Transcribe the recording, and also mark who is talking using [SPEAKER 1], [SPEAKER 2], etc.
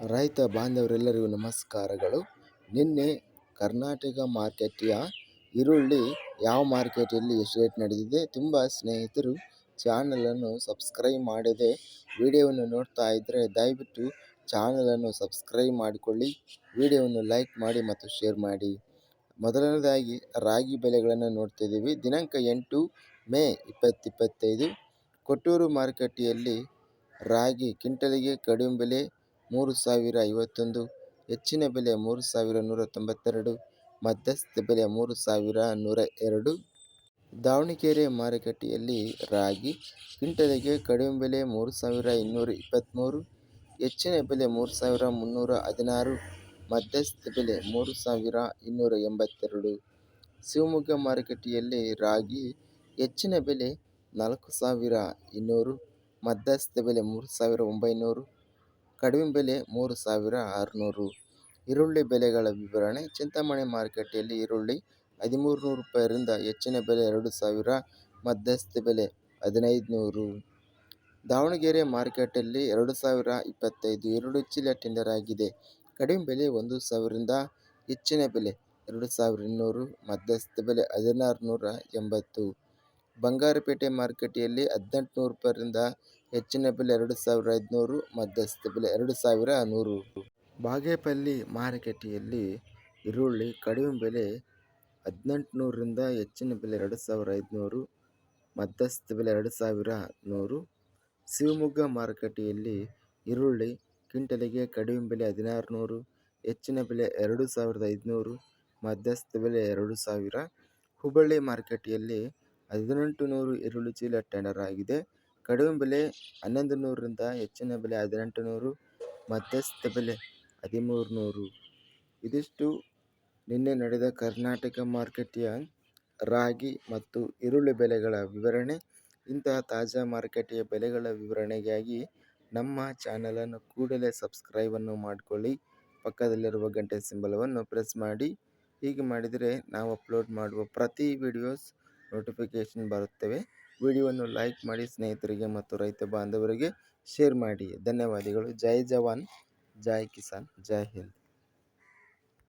[SPEAKER 1] ರೈತ ಬಾಂಧವರೆಲ್ಲರಿಗೂ ನಮಸ್ಕಾರಗಳು. ನಿನ್ನೆ ಕರ್ನಾಟಕ ಮಾರ್ಕೆಟಿಯ ಈರುಳ್ಳಿ ಯಾವ ಮಾರ್ಕೆಟಲ್ಲಿ ಎಷ್ಟು ರೇಟ್ ನಡೆದಿದೆ ತುಂಬ ಸ್ನೇಹಿತರು ಚಾನಲನ್ನು ಸಬ್ಸ್ಕ್ರೈಬ್ ಮಾಡದೆ ವಿಡಿಯೋವನ್ನು ನೋಡ್ತಾ ಇದ್ದರೆ ದಯವಿಟ್ಟು ಚಾನಲನ್ನು ಸಬ್ಸ್ಕ್ರೈಬ್ ಮಾಡಿಕೊಳ್ಳಿ, ವಿಡಿಯೋವನ್ನು ಲೈಕ್ ಮಾಡಿ ಮತ್ತು ಶೇರ್ ಮಾಡಿ. ಮೊದಲನೇದಾಗಿ ರಾಗಿ ಬೆಲೆಗಳನ್ನು ನೋಡ್ತಿದ್ದೀವಿ. ದಿನಾಂಕ ಎಂಟು ಮೇ ಇಪ್ಪತ್ತಿಪ್ಪತ್ತೈದು ಕೊಟ್ಟೂರು ಮಾರುಕಟ್ಟೆಯಲ್ಲಿ ರಾಗಿ ಕ್ವಿಂಟಲಿಗೆ ಕಡಿಮೆ ಬೆಲೆ ಮೂರು ಸಾವಿರ ಐವತ್ತೊಂದು, ಹೆಚ್ಚಿನ ಬೆಲೆ ಮೂರು ಸಾವಿರ ನೂರ ತೊಂಬತ್ತೆರಡು ಮಧ್ಯಸ್ಥ ಬೆಲೆ ಮೂರು ಸಾವಿರ ನೂರ ಎರಡು. ದಾವಣಗೆರೆ ಮಾರುಕಟ್ಟೆಯಲ್ಲಿ ರಾಗಿ ಕ್ವಿಂಟಲಿಗೆ ಕಡಿಮೆ ಬೆಲೆ ಮೂರು ಸಾವಿರ ಇನ್ನೂರ ಇಪ್ಪತ್ತ್ಮೂರು, ಹೆಚ್ಚಿನ ಬೆಲೆ ಮೂರು ಸಾವಿರ ಮುನ್ನೂರ ಹದಿನಾರು, ಮಧ್ಯಸ್ಥ ಬೆಲೆ ಮೂರು ಸಾವಿರ ಇನ್ನೂರ ಎಂಬತ್ತೆರಡು. ಶಿವಮೊಗ್ಗ ಮಾರುಕಟ್ಟೆಯಲ್ಲಿ ರಾಗಿ ಹೆಚ್ಚಿನ ಬೆಲೆ ನಾಲ್ಕು ಸಾವಿರ ಇನ್ನೂರು, ಮಧ್ಯಸ್ಥ ಬೆಲೆ ಮೂರು ಸಾವಿರ ಒಂಬೈನೂರು ಕಡಿಮೆ ಬೆಲೆ ಮೂರು ಸಾವಿರ ಆರುನೂರು. ಈರುಳ್ಳಿ ಬೆಲೆಗಳ ವಿವರಣೆ. ಚಿಂತಾಮಣಿ ಮಾರುಕಟ್ಟೆಯಲ್ಲಿ ಈರುಳ್ಳಿ ಹದಿಮೂರು ನೂರು ರೂಪಾಯಿಯಿಂದ ಹೆಚ್ಚಿನ ಬೆಲೆ ಎರಡು ಸಾವಿರ, ಮಧ್ಯಸ್ಥ ಬೆಲೆ ಹದಿನೈದು ನೂರು. ದಾವಣಗೆರೆ ಮಾರುಕಟ್ಟೆಯಲ್ಲಿ ಎರಡು ಸಾವಿರ ಇಪ್ಪತ್ತೈದು ಈರುಳ್ಳಿ ಚೀಲ ಟೆಂಡರ್ ಆಗಿದೆ. ಕಡಿಮೆ ಬೆಲೆ ಒಂದು ಸಾವಿರದಿಂದ ಹೆಚ್ಚಿನ ಬೆಲೆ ಎರಡು ಸಾವಿರ ಇನ್ನೂರು, ಮಧ್ಯಸ್ಥ ಬೆಲೆ ಹದಿನಾರು ನೂರ ಎಂಬತ್ತು. ಬಂಗಾರಪೇಟೆ ಮಾರುಕಟ್ಟೆಯಲ್ಲಿ ಹದಿನೆಂಟುನೂರು ನೂರು ರೂಪಾಯಿರಿಂದ ಹೆಚ್ಚಿನ ಬೆಲೆ ಎರಡು ಸಾವಿರ ಐದುನೂರು ಮಧ್ಯಸ್ಥ ಬೆಲೆ ಎರಡು ಸಾವಿರ ನೂರು ಬಾಗೇಪಲ್ಲಿ ಮಾರುಕಟ್ಟೆಯಲ್ಲಿ ಈರುಳ್ಳಿ ಕಡಿಮೆ ಬೆಲೆ ಹದಿನೆಂಟುನೂರರಿಂದ ಹೆಚ್ಚಿನ ಬೆಲೆ ಎರಡು ಸಾವಿರ ಐದುನೂರು ಮಧ್ಯಸ್ಥ ಬೆಲೆ ಎರಡು ಸಾವಿರ ನೂರು ಶಿವಮೊಗ್ಗ ಮಾರುಕಟ್ಟೆಯಲ್ಲಿ ಈರುಳ್ಳಿ ಕ್ವಿಂಟಲಿಗೆ ಕಡಿಮೆ ಬೆಲೆ ಹದಿನಾರು ನೂರು ಹೆಚ್ಚಿನ ಬೆಲೆ ಎರಡು ಸಾವಿರದ ಐದುನೂರು ಮಧ್ಯಸ್ಥ ಬೆಲೆ ಎರಡು ಸಾವಿರ. ಹುಬ್ಬಳ್ಳಿ ಮಾರುಕಟ್ಟೆಯಲ್ಲಿ ಹದಿನೆಂಟು ನೂರು ಈರುಳ್ಳಿ ಚೀಲ ಟೆಂಡರ್ ಆಗಿದೆ. ಕಡಿಮೆ ಬೆಲೆ ಹನ್ನೊಂದು ನೂರರಿಂದ ಹೆಚ್ಚಿನ ಬೆಲೆ ಹದಿನೆಂಟು ನೂರು ಮಧ್ಯಸ್ಥ ಬೆಲೆ ಹದಿಮೂರು ನೂರು ಇದಿಷ್ಟು ನಿನ್ನೆ ನಡೆದ ಕರ್ನಾಟಕ ಮಾರುಕಟ್ಟೆಯ ರಾಗಿ ಮತ್ತು ಈರುಳ್ಳಿ ಬೆಲೆಗಳ ವಿವರಣೆ. ಇಂತಹ ತಾಜಾ ಮಾರುಕಟ್ಟೆಯ ಬೆಲೆಗಳ ವಿವರಣೆಗಾಗಿ ನಮ್ಮ ಚಾನಲನ್ನು ಕೂಡಲೇ ಸಬ್ಸ್ಕ್ರೈಬನ್ನು ಮಾಡಿಕೊಳ್ಳಿ. ಪಕ್ಕದಲ್ಲಿರುವ ಗಂಟೆ ಸಿಂಬಲವನ್ನು ಪ್ರೆಸ್ ಮಾಡಿ. ಹೀಗೆ ಮಾಡಿದರೆ ನಾವು ಅಪ್ಲೋಡ್ ಮಾಡುವ ಪ್ರತಿ ವಿಡಿಯೋಸ್ ನೋಟಿಫಿಕೇಷನ್ ಬರುತ್ತವೆ. ವಿಡಿಯೋವನ್ನು ಲೈಕ್ ಮಾಡಿ ಸ್ನೇಹಿತರಿಗೆ ಮತ್ತು ರೈತ ಬಾಂಧವರಿಗೆ ಶೇರ್ ಮಾಡಿ. ಧನ್ಯವಾದಗಳು. ಜೈ ಜವಾನ್. ಜೈ ಕಿಸಾನ್. ಜೈ ಹಿಂದ್.